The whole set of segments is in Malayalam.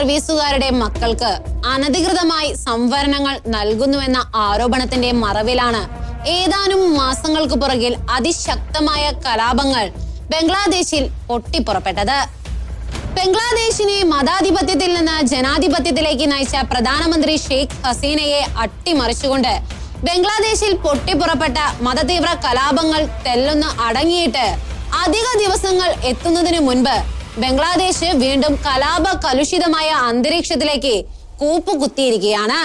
സർവീസുകാരുടെ മക്കൾക്ക് അനധികൃതമായി സംവരണങ്ങൾ നൽകുന്നുവെന്ന ആരോപണത്തിന്റെ മറവിലാണ് ഏതാനും മാസങ്ങൾക്ക് പുറകിൽ അതിശക്തമായ കലാപങ്ങൾ ബംഗ്ലാദേശിൽ പൊട്ടിപ്പുറപ്പെട്ടത്. ബംഗ്ലാദേശിനെ മതാധിപത്യത്തിൽ നിന്ന് ജനാധിപത്യത്തിലേക്ക് നയിച്ച പ്രധാനമന്ത്രി ഷെയ്ഖ് ഹസീനയെ അട്ടിമറിച്ചുകൊണ്ട് ബംഗ്ലാദേശിൽ പൊട്ടിപ്പുറപ്പെട്ട മതതീവ്ര കലാപങ്ങൾ തെല്ലൊന്ന് അടങ്ങിയിട്ട് അധിക ദിവസങ്ങൾ എത്തുന്നതിനു മുൻപ് ബംഗ്ലാദേശ് വീണ്ടും കലാപ കലുഷിതമായ അന്തരീക്ഷത്തിലേക്ക് കൂപ്പുകുത്തിയിരിക്കുകയാണ്.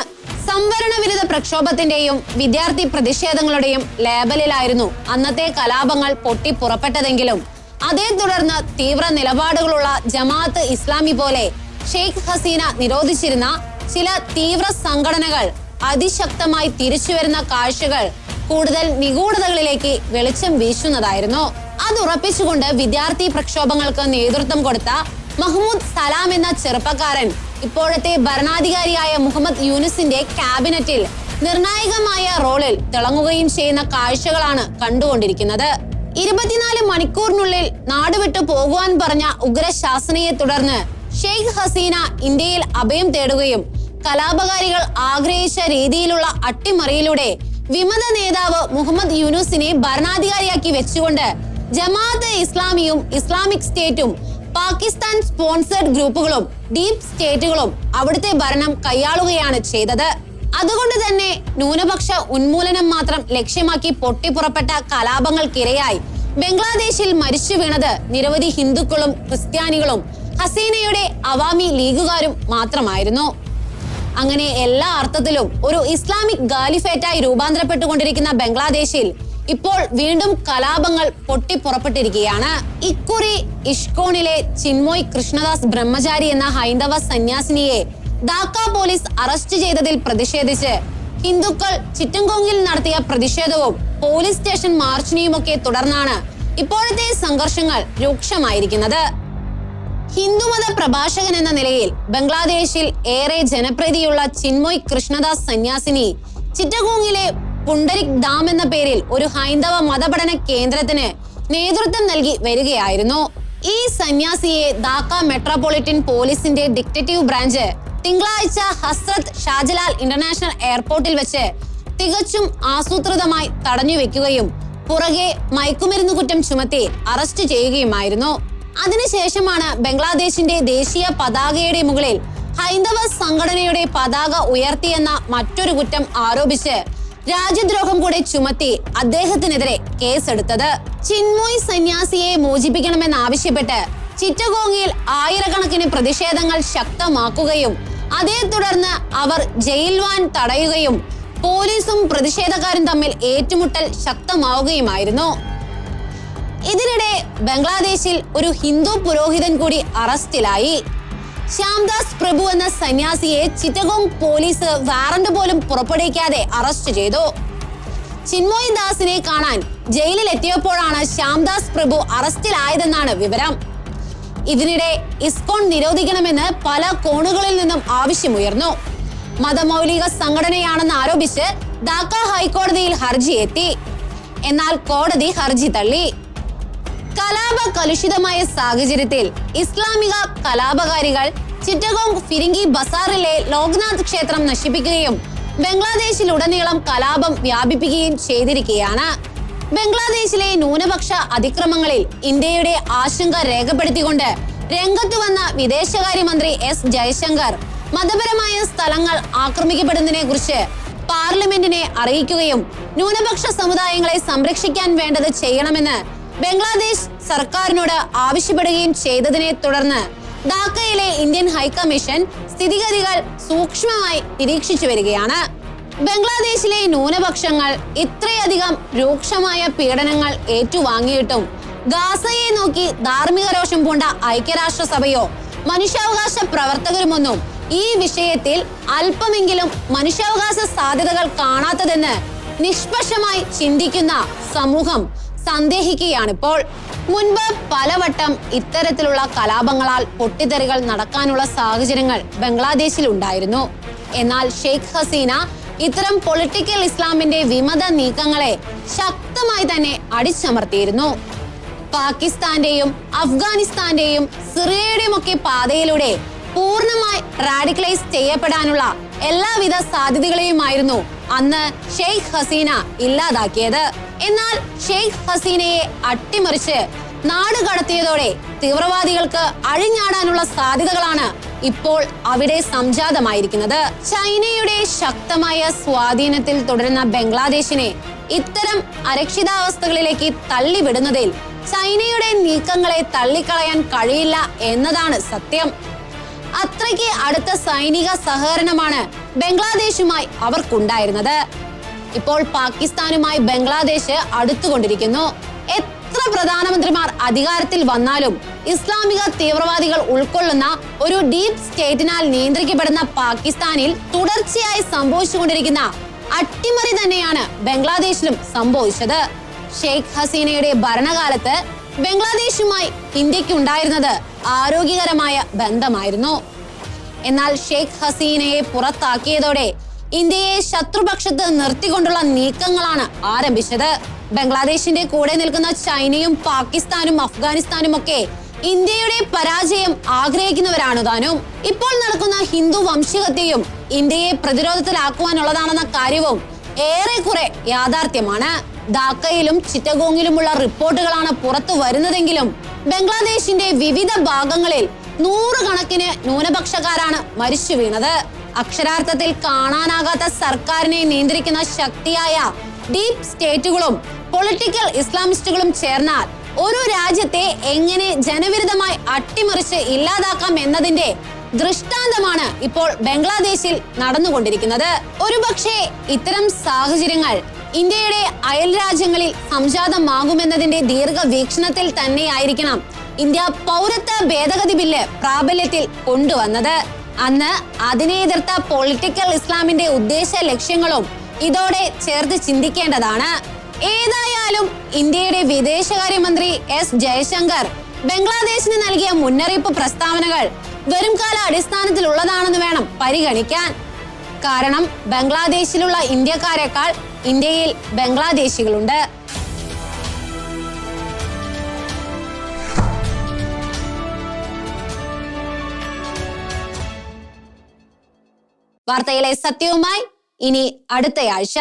സംവരണ വിരുദ്ധ പ്രക്ഷോഭത്തിന്റെയും വിദ്യാർത്ഥി പ്രതിഷേധങ്ങളുടെയും ലേബലിലായിരുന്നു അന്നത്തെ കലാപങ്ങൾ പൊട്ടിപ്പുറപ്പെട്ടതെങ്കിലും. അതേ തുടർന്ന് തീവ്ര നിലപാടുകളുള്ള ജമാഅത്ത് ഇസ്ലാമി പോലെ ഷെയ്ഖ് ഹസീന നിരോധിച്ചിരുന്ന ചില തീവ്ര സംഘടനകൾ അതിശക്തമായി തിരിച്ചുവരുന്ന കാഴ്ചകൾ കൂടുതൽ നിഗൂഢതകളിലേക്ക് വെളിച്ചം വീശുന്നതായിരുന്നു. അത് ഉറപ്പിച്ചുകൊണ്ട് വിദ്യാർത്ഥി പ്രക്ഷോഭങ്ങൾക്ക് നേതൃത്വം കൊടുത്ത മഹ്മൂദ് സലാം എന്ന ചെറുപ്പക്കാരൻ ഇപ്പോഴത്തെ ഭരണാധികാരിയായ മുഹമ്മദ് യൂനിസിന്റെ ക്യാബിനറ്റിൽ നിർണായകമായ റോളിൽ തിളങ്ങുകയും ചെയ്യുന്ന കാഴ്ചകളാണ് കണ്ടുകൊണ്ടിരിക്കുന്നത്. ഇരുപത്തിനാല് മണിക്കൂറിനുള്ളിൽ നാടുവിട്ടു പോകുവാൻ പറഞ്ഞ ഉഗ്രശാസനയെ തുടർന്ന് ഷെയ്ഖ് ഹസീന ഇന്ത്യയിൽ അഭയം തേടുകയും കലാപകാരികൾ ആഗ്രഹിച്ച രീതിയിലുള്ള അട്ടിമറിയിലൂടെ വിമത നേതാവ് മുഹമ്മദ് യൂനുസിനെ ഭരണാധികാരിയാക്കി വെച്ചുകൊണ്ട് ജമാഅത്ത് ഇസ്ലാമിയും ഇസ്ലാമിക് സ്റ്റേറ്റും പാകിസ്ഥാൻ സ്പോൺസേഡ് ഗ്രൂപ്പുകളും ഡീപ് സ്റ്റേറ്റുകളും അവിടുത്തെ ഭരണം കൈയാളുകയാണ് ചെയ്തത്. അതുകൊണ്ട് തന്നെ ന്യൂനപക്ഷ ഉന്മൂലനം മാത്രം ലക്ഷ്യമാക്കി പൊട്ടിപ്പുറപ്പെട്ട കലാപങ്ങൾക്കിരയായി. ബംഗ്ലാദേശിൽ മരിച്ചു വീണത് നിരവധി ഹിന്ദുക്കളും ക്രിസ്ത്യാനികളും ഹസീനയുടെ അവാമി ലീഗുകാരും മാത്രമായിരുന്നു. അങ്ങനെ എല്ലാ അർത്ഥത്തിലും ഒരു ഇസ്ലാമിക് ഗാലിഫേറ്റായി രൂപാന്തരപ്പെട്ടുകൊണ്ടിരിക്കുന്ന ബംഗ്ലാദേശിൽ ഇപ്പോൾ വീണ്ടും കലാപങ്ങൾ പൊട്ടിപ്പുറപ്പെട്ടിരിക്കുകയാണ്. ഇക്കുറി ഇഷ്കോണിലെ ചിന്മോയ് കൃഷ്ണദാസ് ബ്രഹ്മചാരി എന്ന ഹൈന്ദവ സന്യാസിനിയെ ധാക്ക പോലീസ് അറസ്റ്റ് ചെയ്തതിൽ പ്രതിഷേധിച്ച് ഹിന്ദുക്കൾ ചിറ്റങ്കോങ്ങിൽ നടത്തിയ പ്രതിഷേധവും പോലീസ് സ്റ്റേഷൻ മാർച്ചിനെയുമൊക്കെ തുടർന്നാണ് ഇപ്പോഴത്തെ സംഘർഷങ്ങൾ രൂക്ഷമായിരിക്കുന്നത്. ഹിന്ദുമത പ്രഭാഷകൻ എന്ന നിലയിൽ ബംഗ്ലാദേശിൽ ഏറെ ജനപ്രീതിയുള്ള ചിന്മോയ് കൃഷ്ണദാസ് സന്യാസിനി ചിറ്റഗോങ്ങിലെ പുണ്ടരിക് ഡാം എന്ന പേരിൽ ഒരു ഹൈന്ദവ മതപഠന കേന്ദ്രത്തിന് നേതൃത്വം നൽകി വരികയായിരുന്നു. ഈ സന്യാസിയെ ധാക്ക മെട്രോപൊളിറ്റൻ പോലീസിന്റെ ഡിക്റ്റേറ്റീവ് ബ്രാഞ്ച് തിങ്കളാഴ്ച ഹസ്രത് ഷാജലാൽ ഇന്റർനാഷണൽ എയർപോർട്ടിൽ വെച്ച് തികച്ചും ആസൂത്രിതമായി തടഞ്ഞു വെക്കുകയും പുറകെ മയക്കുമരുന്ന് കുറ്റം ചുമത്തി അറസ്റ്റ് ചെയ്യുകയുമായിരുന്നു. അതിനുശേഷമാണ് ബംഗ്ലാദേശിന്റെ ദേശീയ പതാകയുടെ മുകളിൽ ഹൈന്ദവ സംഘടനയുടെ പതാക ഉയർത്തിയെന്ന മറ്റൊരു കുറ്റം ആരോപിച്ച് രാജ്യദ്രോഹം കൂടെ ചുമത്തി അദ്ദേഹത്തിനെതിരെ കേസെടുത്തത്. ചിന്മോയ് സന്യാസിയെ മോചിപ്പിക്കണമെന്നാവശ്യപ്പെട്ട് ചിറ്റഗോങ്ങിയിൽ ആയിരക്കണക്കിന് പ്രതിഷേധങ്ങൾ ശക്തമാക്കുകയും അതേ തുടർന്ന് അവർ ജയിൽവാൻ തടയുകയും പോലീസും പ്രതിഷേധക്കാരും തമ്മിൽ ഏറ്റുമുട്ടൽ ശക്തമാവുകയുമായിരുന്നു. ഇതിനിടെ ബംഗ്ലാദേശിൽ ഒരു ഹിന്ദു പുരോഹിതൻ കൂടി അറസ്റ്റിലായി. ശ്യാംദാസ് പ്രഭു എന്ന സന്യാസിയെ ചിറ്റഗോങ് പോലീസ് വാറന്റ് പോലും പുറപ്പെടുവിക്കാതെ അറസ്റ്റ് ചെയ്തു. ചിന്മോയ് ദാസിനെ കാണാൻ ജയിലിൽ എത്തിയപ്പോഴാണ് ശ്യാംദാസ് പ്രഭു അറസ്റ്റിലായതെന്നാണ് വിവരം. ഇതിനിടെ ഇസ്കോൺ നിരോധിക്കണമെന്ന് പല കോണുകളിൽ നിന്നും ആവശ്യമുയർന്നു. മതമൗലിക സംഘടനയാണെന്ന് ആരോപിച്ച് ധാക്ക ഹൈക്കോടതിയിൽ ഹർജി എത്തി എന്നാൽ കോടതി ഹർജി തള്ളി. കലാപ കലുഷിതമായ സാഹചര്യത്തിൽ ഇസ്ലാമിക കലാപകാരികൾ ചിറ്റഗോങ് ഫിരിങ്കി ബസാറിലെ ലോക്നാഥ് ക്ഷേത്രം നശിപ്പിക്കുകയും ബംഗ്ലാദേശിലുടനീളം കലാപം വ്യാപിപ്പിക്കുകയും ചെയ്തിരിക്കുകയാണ്. ബംഗ്ലാദേശിലെ ന്യൂനപക്ഷ അതിക്രമങ്ങളിൽ ഇന്ത്യയുടെ ആശങ്ക രേഖപ്പെടുത്തിക്കൊണ്ട് രംഗത്തു വന്ന വിദേശകാര്യമന്ത്രി എസ് ജയശങ്കർ മതപരമായ സ്ഥലങ്ങൾ ആക്രമിക്കപ്പെടുന്നതിനെ കുറിച്ച് പാർലമെന്റിനെ അറിയിക്കുകയും ന്യൂനപക്ഷ സമുദായങ്ങളെ സംരക്ഷിക്കാൻ വേണ്ടത് ചെയ്യണമെന്ന് ബംഗ്ലാദേശ് സർക്കാരിനോട് ആവശ്യപ്പെടുകയും ചെയ്തതിനെ തുടർന്ന് ധാക്കയിലെ ഇന്ത്യൻ ഹൈക്കമ്മീഷൻ സ്ഥിതിഗതികൾ സൂക്ഷ്മമായി നിരീക്ഷിച്ചു വരികയാണ്. ബംഗ്ലാദേശിലെ ന്യൂനപക്ഷങ്ങൾ ഇത്രയധികം രൂക്ഷമായ പീഡനങ്ങൾ ഏറ്റുവാങ്ങിയിട്ടും ഗാസയെ നോക്കി ധാർമ്മിക രോഷം പൂണ്ട ഐക്യരാഷ്ട്രസഭയോ മനുഷ്യാവകാശ പ്രവർത്തകരുമൊന്നും ഈ വിഷയത്തിൽ അല്പമെങ്കിലും മനുഷ്യാവകാശ സാധ്യതകൾ കാണാത്തതെന്ന് നിഷ്പക്ഷമായി ചിന്തിക്കുന്ന സമൂഹം സന്ദേഹിക്കുകയാണിപ്പോൾ മുൻപ് പലവട്ടം ഇത്തരത്തിലുള്ള കലാപങ്ങളാൽ പൊട്ടിത്തെറികൾ നടക്കാനുള്ള സാഹചര്യങ്ങൾ ബംഗ്ലാദേശിൽ ഉണ്ടായിരുന്നു. എന്നാൽ ഷെയ്ഖ് ഹസീന ഇത്തരം പൊളിറ്റിക്കൽ ഇസ്ലാമിന്റെ വിമത നീക്കങ്ങളെ ശക്തമായി തന്നെ അടിച്ചമർത്തിയിരുന്നു. പാകിസ്ഥാന്റെയും അഫ്ഗാനിസ്ഥാന്റെയും സിറിയയുടെയും ഒക്കെ പാതയിലൂടെ പൂർണമായി റാഡിക്കലൈസ് ചെയ്യപ്പെടാനുള്ള എല്ലാവിധ സാധ്യതകളെയുമായിരുന്നു അന്ന് ഷെയ്ഖ് ഹസീന ഇല്ലാതാക്കിയത്. എന്നാൽ ഷെയ്ഖ് ഹസീനയെ അട്ടിമറിച്ച് നാട് കടത്തിയതോടെ തീവ്രവാദികൾക്ക് അഴിഞ്ഞാടാനുള്ള സാധ്യതകളാണ് ഇപ്പോൾ അവിടെ സംജാതമായിരിക്കുന്നത്. ചൈനയുടെ ശക്തമായ സ്വാധീനത്തിൽ തുടരുന്ന ബംഗ്ലാദേശിനെ ഇത്തരം അരക്ഷിതാവസ്ഥകളിലേക്ക് തള്ളിവിടുന്നതിൽ ചൈനയുടെ നീക്കങ്ങളെ തള്ളിക്കളയാൻ കഴിയില്ല എന്നതാണ് സത്യം. അത്രയ്ക്ക് അടുത്ത സൈനിക സഹകരണമാണ് ബംഗ്ലാദേശുമായി അവർക്കുണ്ടായിരുന്നത്. ഇപ്പോൾ പാകിസ്ഥാനുമായി ബംഗ്ലാദേശ് അടുത്തുകൊണ്ടിരിക്കുന്നു. എത്ര പ്രധാനമന്ത്രിമാർ അധികാരത്തിൽ വന്നാലും ഇസ്ലാമിക തീവ്രവാദികൾ ഉൾക്കൊള്ളുന്ന ഒരു ഡീപ് സ്റ്റേറ്റിനാൽ നിയന്ത്രിക്കപ്പെടുന്ന പാകിസ്ഥാനിൽ തുടർച്ചയായി സംഭവിച്ചുകൊണ്ടിരിക്കുന്ന അട്ടിമറി തന്നെയാണ് ബംഗ്ലാദേശിലും സംഭവിച്ചത്. ഷെയ്ഖ് ഹസീനയുടെ ഭരണകാലത്ത് ബംഗ്ലാദേശുമായി ഇന്ത്യയ്ക്ക് ഉണ്ടായിരുന്നത് ആരോഗ്യകരമായ ബന്ധമായിരുന്നു. എന്നാൽ ഷെയ്ഖ് ഹസീനയെ പുറത്താക്കിയതോടെ ഇന്ത്യയെ ശത്രുപക്ഷത്ത് നിർത്തിക്കൊണ്ടുള്ള നീക്കങ്ങളാണ് ആരംഭിച്ചത്. ബംഗ്ലാദേശിന്റെ കൂടെ നിൽക്കുന്ന ചൈനയും പാകിസ്ഥാനും അഫ്ഗാനിസ്ഥാനും ഒക്കെ ഇന്ത്യയുടെ പരാജയം ആഗ്രഹിക്കുന്നവരാണ് താനും. ഇപ്പോൾ നടക്കുന്ന ഹിന്ദു വംശീയതയും ഇന്ത്യയെ പ്രതിരോധത്തിലാക്കുവാനുള്ളതാണെന്ന കാര്യവും ഏറെക്കുറെ യാഥാർത്ഥ്യമാണ്. ധാക്കയിലും ചിറ്റഗോങ്ങിലുമുള്ള റിപ്പോർട്ടുകളാണ് പുറത്തു വരുന്നതെങ്കിലും ബംഗ്ലാദേശിന്റെ വിവിധ ഭാഗങ്ങളിൽ നൂറുകണക്കിന് ന്യൂനപക്ഷക്കാരാണ് മരിച്ചു വീണത്. അക്ഷരാർത്ഥത്തിൽ കാണാനാകാത്ത സർക്കാരിനെ നിയന്ത്രിക്കുന്ന ശക്തിയായ ഡീപ് സ്റ്റേറ്റുകളും പൊളിറ്റിക്കൽ ഇസ്ലാമിസ്റ്റുകളും ചേർന്നാൽ ഒരു രാജ്യത്തെ എങ്ങനെ ജനവിരുദ്ധമായി അട്ടിമറിച്ച് ഇല്ലാതാക്കാം എന്നതിന്റെ ദൃഷ്ടാന്തമാണ് ഇപ്പോൾ ബംഗ്ലാദേശിൽ നടന്നുകൊണ്ടിരിക്കുന്നത്. ഒരുപക്ഷെ ഇത്തരം സാഹചര്യങ്ങൾ ഇന്ത്യയുടെ അയൽ രാജ്യങ്ങളിൽ സംജാതമാകുമെന്നതിന്റെ ദീർഘവീക്ഷണത്തിൽ തന്നെയായിരിക്കണം ഇന്ത്യ പൗരത്വ ഭേദഗതി ബില്ല് പ്രാബല്യത്തിൽ കൊണ്ടുവന്നത്. അന്ന് അതിനെ എതിർത്ത പൊളിറ്റിക്കൽ ഇസ്ലാമിന്റെ ഉദ്ദേശ ലക്ഷ്യങ്ങളും ഇതോടെ ചേർത്ത് ചിന്തിക്കേണ്ടതാണ്. ഏതായാലും ഇന്ത്യയുടെ വിദേശകാര്യമന്ത്രി എസ് ജയശങ്കർ ബംഗ്ലാദേശിന് നൽകിയ മുന്നറിയിപ്പ് പ്രസ്താവനകൾ വരും കാല അടിസ്ഥാനത്തിലുള്ളതാണെന്ന് വേണം പരിഗണിക്കാൻ. കാരണം ബംഗ്ലാദേശിലുള്ള ഇന്ത്യക്കാരെക്കാൾ ഇന്ത്യയിൽ ബംഗ്ലാദേശികളുണ്ട്. വാർത്തയിലെ സത്യവുമായി ഇനി അടുത്തയാഴ്ച.